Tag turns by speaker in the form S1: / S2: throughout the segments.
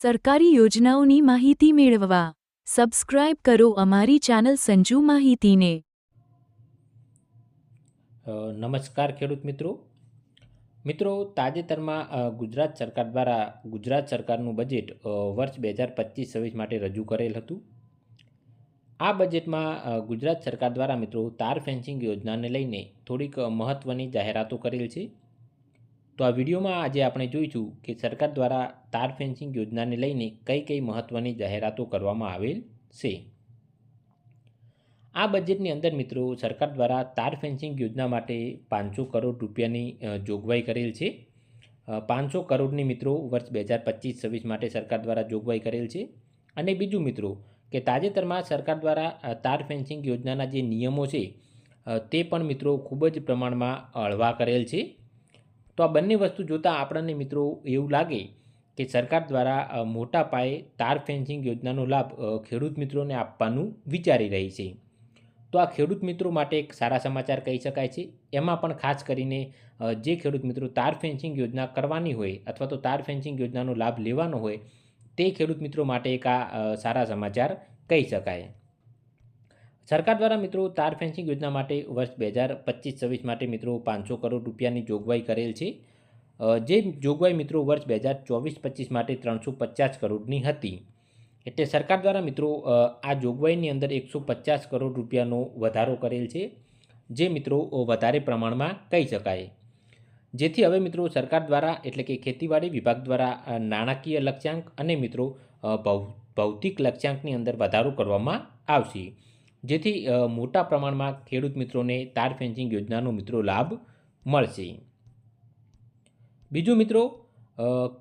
S1: સરકારી યોજનાઓની માહિતી મેળવવા. સબસ્ક્રાઇબ કરો અમારી ચેનલ સંજુ માહિતીને.
S2: નમસ્કાર ખેડૂત મિત્રો. મિત્રો, તાજેતરમાં ગુજરાત સરકાર દ્વારા ગુજરાત સરકારનું બજેટ વર્ષ બે હજાર પચીસ છવ્વીસ માટે રજૂ કરેલ હતું. આ બજેટમાં ગુજરાત સરકાર દ્વારા મિત્રો તાર ફેન્સિંગ યોજનાને લઈને થોડીક મહત્ત્વની જાહેરાતો કરેલ છે. તો આ વિડીયોમાં આજે આપણે જોઈશું કે સરકાર દ્વારા તાર ફેન્સિંગ યોજનાને લઈને કઈ કઈ મહત્ત્વની જાહેરાતો કરવામાં આવેલ છે. આ બજેટની અંદર મિત્રો સરકાર દ્વારા તાર ફેન્સિંગ યોજના માટે પાંચસો કરોડ રૂપિયાની જોગવાઈ કરેલ છે. પાંચસો કરોડની મિત્રો વર્ષ બે હજાર પચીસ છવ્વીસ માટે સરકાર દ્વારા જોગવાઈ કરેલ છે. અને બીજું મિત્રો કે તાજેતરમાં સરકાર દ્વારા તાર ફેન્સિંગ યોજનાના જે નિયમો છે તે પણ મિત્રો ખૂબ જ પ્રમાણમાં હળવા કરેલ છે. તો આ બંને વસ્તુ જોતાં આપણને મિત્રો એવું લાગે કે સરકાર દ્વારા મોટા પાયે તાર ફેન્સિંગ યોજનાનો લાભ ખેડૂત મિત્રોને આપવાનું વિચારી રહી છે. તો આ ખેડૂત મિત્રો માટે એક સારા સમાચાર કહી શકાય છે. એમાં પણ ખાસ કરીને જે ખેડૂત મિત્રો તાર ફેન્સિંગ યોજના કરવાની હોય અથવા તો તાર ફેન્સિંગ યોજનાનો લાભ લેવાનો હોય, તે ખેડૂત મિત્રો માટે એક આ સારા સમાચાર કહી શકાય. સરકાર દ્વારા મિત્રો તાર ફેન્સિંગ યોજના માટે વર્ષ બે હજાર પચીસ છવ્વીસ માટે મિત્રો પાંચસો કરોડ રૂપિયાની જોગવાઈ કરેલ છે. જે જોગવાઈ મિત્રો વર્ષ બે હજાર ચોવીસ પચીસ માટે ત્રણસો પચાસ કરોડની હતી. એટલે સરકાર દ્વારા મિત્રો આ જોગવાઈની અંદર એકસો પચાસ કરોડ રૂપિયાનો વધારો કરેલ છે, જે મિત્રો વધારે પ્રમાણમાં કહી શકાય. જેથી હવે મિત્રો સરકાર દ્વારા એટલે કે ખેતીવાડી વિભાગ દ્વારા નાણાકીય લક્ષ્યાંક અને મિત્રો ભૌ- ભૌતિક લક્ષ્યાંકની અંદર વધારો કરવામાં આવશે. જેથી મોટા પ્રમાણમાં ખેડૂત મિત્રોને તાર ફેન્સિંગ યોજનાનો મિત્રો લાભ મળશે. બીજું મિત્રો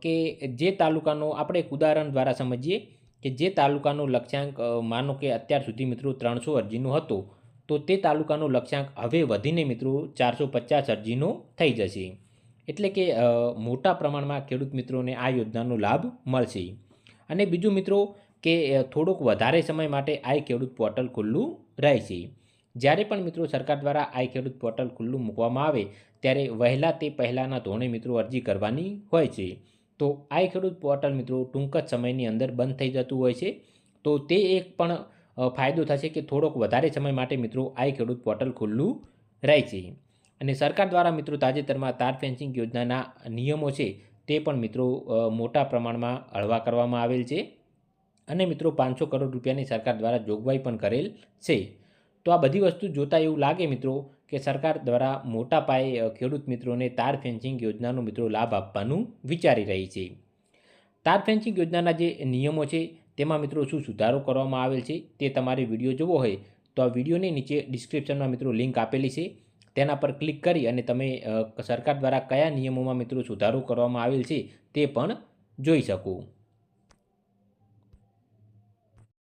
S2: કે જે તાલુકાનો આપણે એક ઉદાહરણ દ્વારા સમજીએ કે જે તાલુકાનો લક્ષ્યાંક માનો કે અત્યાર સુધી મિત્રો ત્રણસો અરજીનો હતો, તો તે તાલુકાનો લક્ષ્યાંક હવે વધીને મિત્રો ચારસો પચાસ અરજીનો થઈ જશે. એટલે કે મોટા પ્રમાણમાં ખેડૂત મિત્રોને આ યોજનાનો લાભ મળશે. અને બીજું મિત્રો કે થોડોક વધારે સમય માટે આઈ ખેડૂત પોર્ટલ ખુલ્લું રહેશે. જ્યારે પણ મિત્રો સરકાર દ્વારા આઈ ખેડૂત પોર્ટલ ખુલ્લું મૂકવામાં આવે, ત્યારે વહેલા તે પહેલાંના ધોરણે મિત્રો અરજી કરવાની હોય છે. તો આઈ ખેડૂત પોર્ટલ મિત્રો ટૂંક જ સમયની અંદર બંધ થઈ જતું હોય છે. તો તે એક પણ ફાયદો થશે કે થોડોક વધારે સમય માટે મિત્રો આઈ ખેડૂત પોર્ટલ ખુલ્લું રહે છે અને સરકાર દ્વારા મિત્રો તાજેતરમાં તાર ફેન્સિંગ યોજનાના નિયમો છે, તે પણ મિત્રો મોટા પ્રમાણમાં હળવા કરવામાં આવેલ છે. અને મિત્રો પાંચસો કરોડ રૂપિયાની સરકાર દ્વારા જોગવાઈ પણ કરેલ છે. તો આ બધી વસ્તુ જોતાં એવું લાગે મિત્રો કે સરકાર દ્વારા મોટા પાયે ખેડૂત મિત્રોને તાર ફેન્સિંગ યોજનાનો મિત્રો લાભ આપવાનું વિચારી રહી છે. તાર ફેન્સિંગ યોજનાના જે નિયમો છે, તેમાં મિત્રો શું સુધારો કરવામાં આવેલ છે, તે તમારે વીડિયો જોવો હોય તો આ વિડીયોની નીચે ડિસ્ક્રિપ્શનમાં મિત્રો લિંક આપેલી છે. તેના પર ક્લિક કરી અને તમે સરકાર દ્વારા કયા નિયમોમાં મિત્રો સુધારો કરવામાં આવેલ છે, તે પણ જોઈ શકો.